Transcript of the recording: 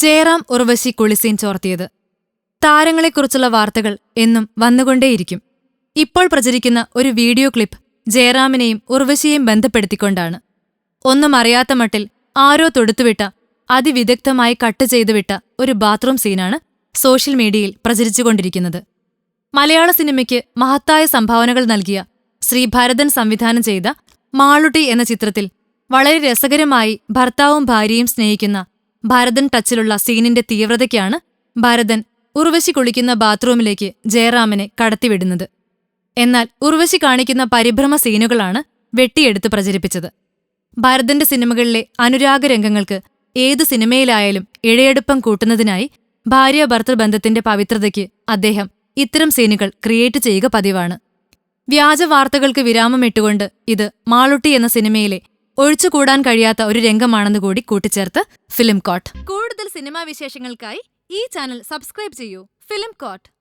ജയറാം ഉർവശി കുളിസീൻ ചോർത്തിയത്. താരങ്ങളെക്കുറിച്ചുള്ള വാർത്തകൾ എന്നും വന്നുകൊണ്ടേയിരിക്കും. ഇപ്പോൾ പ്രചരിക്കുന്ന ഒരു വീഡിയോ ക്ലിപ്പ് ജയറാമിനെയും ഉർവശിയെയും ബന്ധപ്പെടുത്തിക്കൊണ്ടാണ്. ഒന്നും അറിയാത്ത മട്ടിൽ ആരോ തൊടുത്തുവിട്ട അതിവിദഗ്ധമായി കട്ട് ചെയ്തുവിട്ട ഒരു ബാത്റൂം സീനാണ് സോഷ്യൽ മീഡിയയിൽ പ്രചരിച്ചുകൊണ്ടിരിക്കുന്നത്. മലയാള സിനിമയ്ക്ക് മഹത്തായ സംഭാവനകൾ നൽകിയ ശ്രീ ഭരതൻ സംവിധാനം ചെയ്ത മാളുട്ടി എന്ന ചിത്രത്തിൽ വളരെ രസകരമായി ഭർത്താവും ഭാര്യയും സ്നേഹിക്കുന്ന ഭരതൻ ടച്ചിലുള്ള സീനിന്റെ തീവ്രതയ്ക്കാണ് ഭരതൻ ഉർവശി കുളിക്കുന്ന ബാത്റൂമിലേക്ക് ജയറാമിനെ കടത്തിവിടുന്നത്. എന്നാൽ ഉർവശി കാണിക്കുന്ന പരിഭ്രമ സീനുകളാണ് വെട്ടിയെടുത്ത് പ്രചരിപ്പിച്ചത്. ഭരതന്റെ സിനിമകളിലെ അനുരാഗരംഗങ്ങൾക്ക് ഏത് സിനിമയിലായാലും ഇഴയെടുപ്പം കൂട്ടുന്നതിനായി ഭാര്യ ഭർത്തൃബന്ധത്തിന്റെ പവിത്രതയ്ക്ക് അദ്ദേഹം ഇത്തരം സീനുകൾ ക്രിയേറ്റ് ചെയ്യുക പതിവാണ്. വ്യാജ വാർത്തകൾക്ക് വിരാമമിട്ടുകൊണ്ട് ഇത് മാളുട്ടി എന്ന സിനിമയിലെ ഒഴിച്ചുകൂടാൻ കഴിയാത്ത ഒരു രംഗമാണെന്ന് കൂടി കൂട്ടിച്ചേർത്ത് ഫിലിം കോട്ട്. കൂടുതൽ സിനിമാ വിശേഷങ്ങൾക്കായി ഈ ചാനൽ സബ്സ്ക്രൈബ് ചെയ്യൂ. Film coat.